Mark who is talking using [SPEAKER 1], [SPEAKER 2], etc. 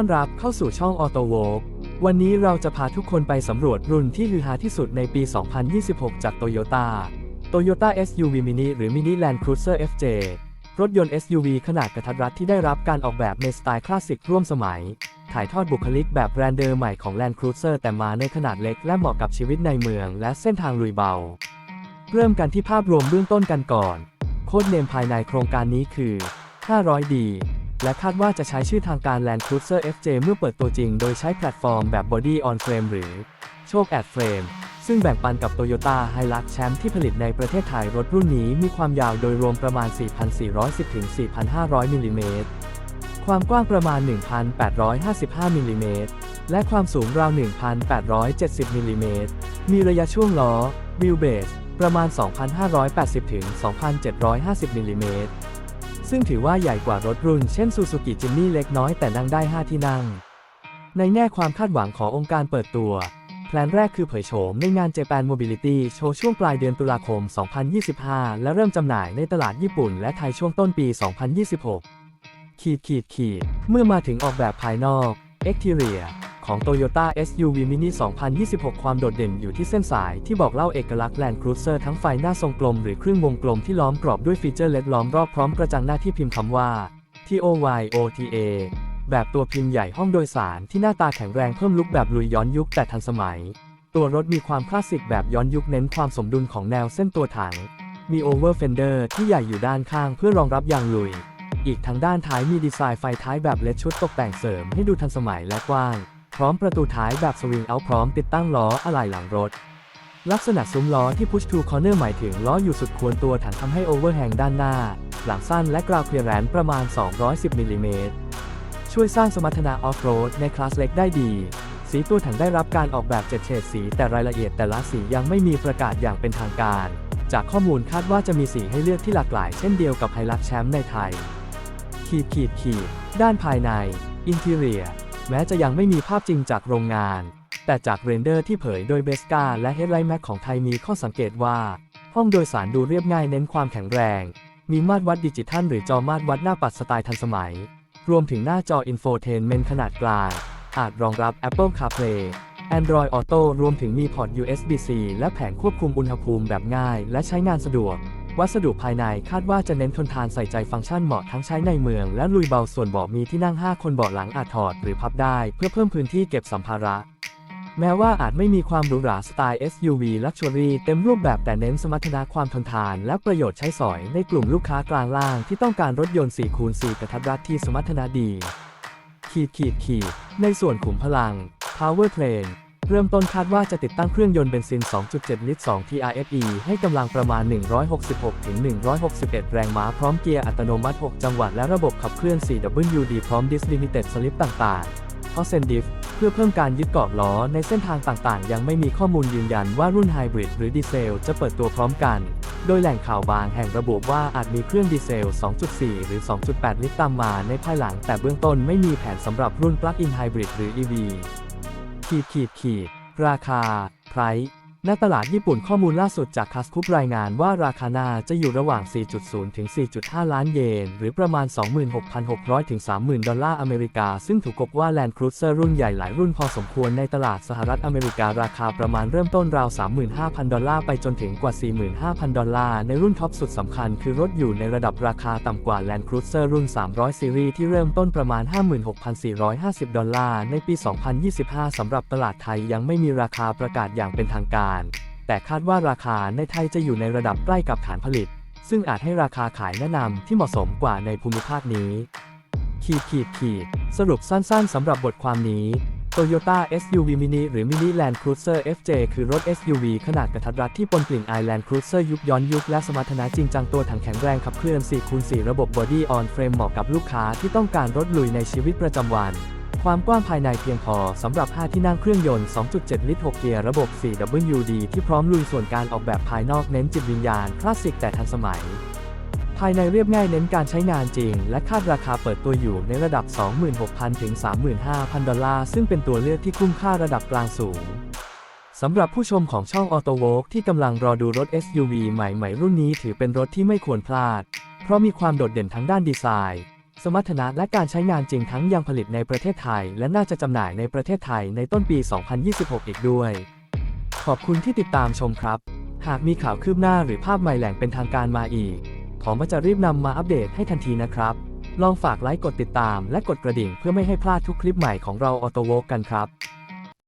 [SPEAKER 1] อนรับเข้าสู่ช่อง Auto w o l k วันนี้เราจะพาทุกคนไปสำรวจรุ่นที่ฮือฮาที่สุดในปี 2026 จาก Toyota Toyota SUV Mini หรือ Mini Land Cruiser FJ รถยนต์ SUV ขนาดกระทัดรัดที่ได้รับการออกแบบในสไตล์คลาสสิกร่วมสมัย ถ่ายทอดบุคลิกแบบแบรนด์เดอร์ใหม่ของ Land Cruiser แต่มาในขนาดเล็กและเหมาะกับชีวิตในเมืองและเส้นทางลุยเบา เริ่มกันที่ภาพรวมเบื้องต้นกันก่อน โค้ดเนมภายในโครงการนี้คือ 500D และคาดว่าจะใช้ชื่อทางการ Land Cruiser FJ เมื่อเปิดตัวจริง โดยใช้แพลตฟอร์มแบบ Body on Frame หรือโชค Ad Frame ซึ่งแบ่งปันกับ Toyota Hilux แชมป์ที่ผลิตในประเทศไทยรถรุ่นนี้มีความยาวโดยรวมประมาณ 4,410-4,500มิลลิเมตรความกว้างประมาณ 1,855มิลลิเมตรและความสูงราว 1,870มิลลิเมตรมีระยะช่วงล้อ Wheelbase ประมาณ 2,580-2,750มิลลิเมตร ซึ่งถือว่าใหญ่กว่ารถรุ่นเช่น Suzuki Jimny เล็กน้อยแต่นั่งได้ 5 ที่นั่ง ในแง่ความคาดหวังขององค์การเปิดตัว แพลนแรกคือเผยโฉมในงาน Japan Mobility Show ช่วงปลายเดือนตุลาคม 2025 และเริ่มจำหน่ายในตลาดญี่ปุ่นและไทยช่วงต้นปี 2026 ขีดขีดขีดเมื่อมาถึงออกแบบภายนอก Exterior ของ Toyota SUV Mini 2026 ความโดดเด่นอยู่ที่เส้นสายที่บอกเล่าเอกลักษณ์ Land Cruiser ทั้งไฟหน้าทรงกลมหรือครึ่งวงกลมที่ล้อมกรอบด้วยฟีเจอร์เล็ดล้อมรอบพร้อมกระจังหน้าที่พิมพ์คำว่า TOYOTA แบบตัวพิมพ์ใหญ่ห้องโดยสารที่หน้าตาแข็งแรงเพิ่มลุคแบบลุยย้อนยุคแต่ทันสมัย ตัวรถมีความคลาสสิกแบบย้อนยุคเน้นความสมดุลของแนวเส้นตัวถัง มีโอเวอร์เฟนเดอร์ที่ใหญ่อยู่ด้านข้างเพื่อรองรับยางลุย อีกทั้งด้านท้ายมีดีไซน์ไฟท้ายแบบเลดชุดตกแต่งเสริมให้ดูทันสมัยและกว้าง ร้อมประตูท้ายแบบสวิงเอาพร้อมติดตั้งล้ออะไหล่หลังรถ ลักษณะซุ้มล้อที่ push to corner หมายถึงล้ออยู่สุดควรตัวถังทำให้โอเวอร์แฮงด้านหน้า หลังสั้นและกราวเคลียร์แรนประมาณ 210มิลลิเมตรช่วยสร้างสมรรถนะออฟโรดในคลาสเล็กได้ดี สีตัวถังได้รับการออกแบบเจ็ดเฉดสีแต่รายละเอียดแต่ละสียังไม่มีประกาศอย่างเป็นทางการ จากข้อมูลคาดว่าจะมีสีให้เลือกที่หลากหลาย เช่นเดียวกับไฮลักแชมป์ในไทย ขีดขีดขีดด้านภายใน อินทีเรีย แม้จะยังไม่มีภาพจริงจากโรงงาน แต่จากเรนเดอร์ที่เผยโดยเบสกาและ Headlight Max ของไทยมีข้อสังเกตว่า ห้องโดยสารดูเรียบง่ายเน้นความแข็งแรง มีมาตรวัดดิจิทัลหรือจอมาตรวัดหน้าปัดสไตล์ทันสมัย รวมถึงหน้าจอ Infotainment ขนาดกลาง อาจรองรับ Apple CarPlay Android Auto รวมถึงมีพอร์ต USB-C และแผงควบคุมอุณหภูมิแบบง่าย และใช้งานสะดวก วัสดุภายในคาดว่าจะเน้นทนทานใส่ใจฟังก์ชันเหมาะทั้งใช้ในเมือง และลุยเบาส่วนเบาะมีที่นั่ง 5 คนเบาะหลังอาจถอดหรือพับได้ เพื่อเพิ่มพื้นที่เก็บสัมภาระ แม้ว่าอาจไม่มีความหรูหราสไตล์ SUV Luxury เต็มรูปแบบแต่เน้นสมรรถนะความทนทาน และประโยชน์ใช้สอยในกลุ่มลูกค้ากลางล่างที่ต้องการรถยนต์4คูณ4กระทัดรัดที่สมรรถนะดีขีดขีดขีดในส่วนขุมพลัง Power Train เริ่มต้นคาดว่าจะติดตั้งเครื่องยนต์เบนซิน 2.7 ลิตร 2 TRFE ให้กำลังประมาณ 166-161 แรงม้าพร้อมเกียร์อัตโนมัติ 6 จังหวะและระบบขับเคลื่อน 4WD พร้อม Dis Limited Slip ต่างๆ p o s e n d i f เพื่อเพิ่มการยึดเกาะล้อในเส้นทางต่างๆ ยังไม่มีข้อมูลยืนยันว่ารุ่นไฮบริดหรือดีเซลจะเปิดตัวพร้อมกัน โดยแหล่งข่าวบางแห่งระบุว่าอาจมีเครื่องดีเซล 2.4 หรือ 2.8 ลิตรตามมาในภายหลัง แต่เบื้องต้นไม่มีแผนสำหรับรุ่น Plug-in Hybrid หรือ EV ขีดขีดขีดราคา price ณตลาดญี่ปุ่นข้อมูลล่าสุดจากคัสคุปรายงานว่าราคานาจะอยู่ระหว่าง 4.0 ถึง 4.5 ล้านเยน หรือประมาณ 26,600 ถึง 30,000 ดอลลาร์อเมริกา ซึ่งถูกกบว่า Land Cruiser รุ่นใหญ่หลายรุ่นพอสมควรในตลาดสหรัฐอเมริการาคาประมาณเริ่มต้นราว 35,000 ดอลลาร์ไปจนถึงกว่า 45,000 ดอลลาร์ ในรุ่นท็อปสุดสำคัญคือรถอยู่ในระดับราคาต่ำกว่า Land Cruiser รุ่น 300 ซีรีส์ที่เริ่มต้นประมาณ 56,450 ดอลลาร์ ในปี 2025สำหรับตลาดไทยยังไม่มีราคาประกาศอย่างเป็นทางการแต่คาดว่าราคาในไทยจะอยู่ในระดับใกล้กับฐานผลิต ซึ่งอาจให้ราคาขายแนะนำที่เหมาะสมกว่าในภูมิภาคนี้ขีดขีดขีดสรุปสั้นๆสำหรับบทความนี้ Toyota SUV Mini หรือ Mini Land Cruiser FJ คือรถ SUV ขนาดกระทัดรัดที่ปนกลิ่นอาย Land Cruiser ยุคย้อนยุคและสมรรถนะจริงจังตัวถังแข็งแรงขับเคลื่อน4คูณ4ระบบ Body on Frame เหมาะกับลูกค้าที่ต้องการรถลุยในชีวิตประจำวัน ความกว้างภายในเพียงพอสำหรับ 5 ที่นั่งเครื่องยนต์ 2.7 ลิตร 6 เกียร์ระบบ 4WD ที่พร้อมลุยส่วนการออกแบบภายนอกเน้นจิตวิญญาณคลาสสิกแต่ทันสมัย ภายในเรียบง่ายเน้นการใช้งานจริง และคาดราคาเปิดตัวอยู่ในระดับ 26,000 ถึง 35,000 ดอลลาร์ ซึ่งเป็นตัวเลือกที่คุ้มค่าระดับกลางสูงสำหรับผู้ชมของช่อง Auto w o l k ที่กำลังรอดูรถ SUV ใหม่ ๆ รุ่นนี้ถือเป็นรถที่ไม่ควรพลาด เพราะมีความโดดเด่นทั้งด้านดีไซน์ สมรรถนะและการใช้งานจริงทั้งยังผลิตในประเทศไทย และน่าจะจำหน่ายในประเทศไทยในต้นปี 2026 อีกด้วย ขอบคุณที่ติดตามชมครับ หากมีข่าวคืบหน้าหรือภาพใหม่แหล่งเป็นทางการมาอีก ผมจะรีบนำมาอัปเดตให้ทันทีนะครับ ลองฝากไลค์กดติดตามและกดกระดิ่งเพื่อไม่ให้พลาดทุกคลิปใหม่ของเราออโตโวกันครับ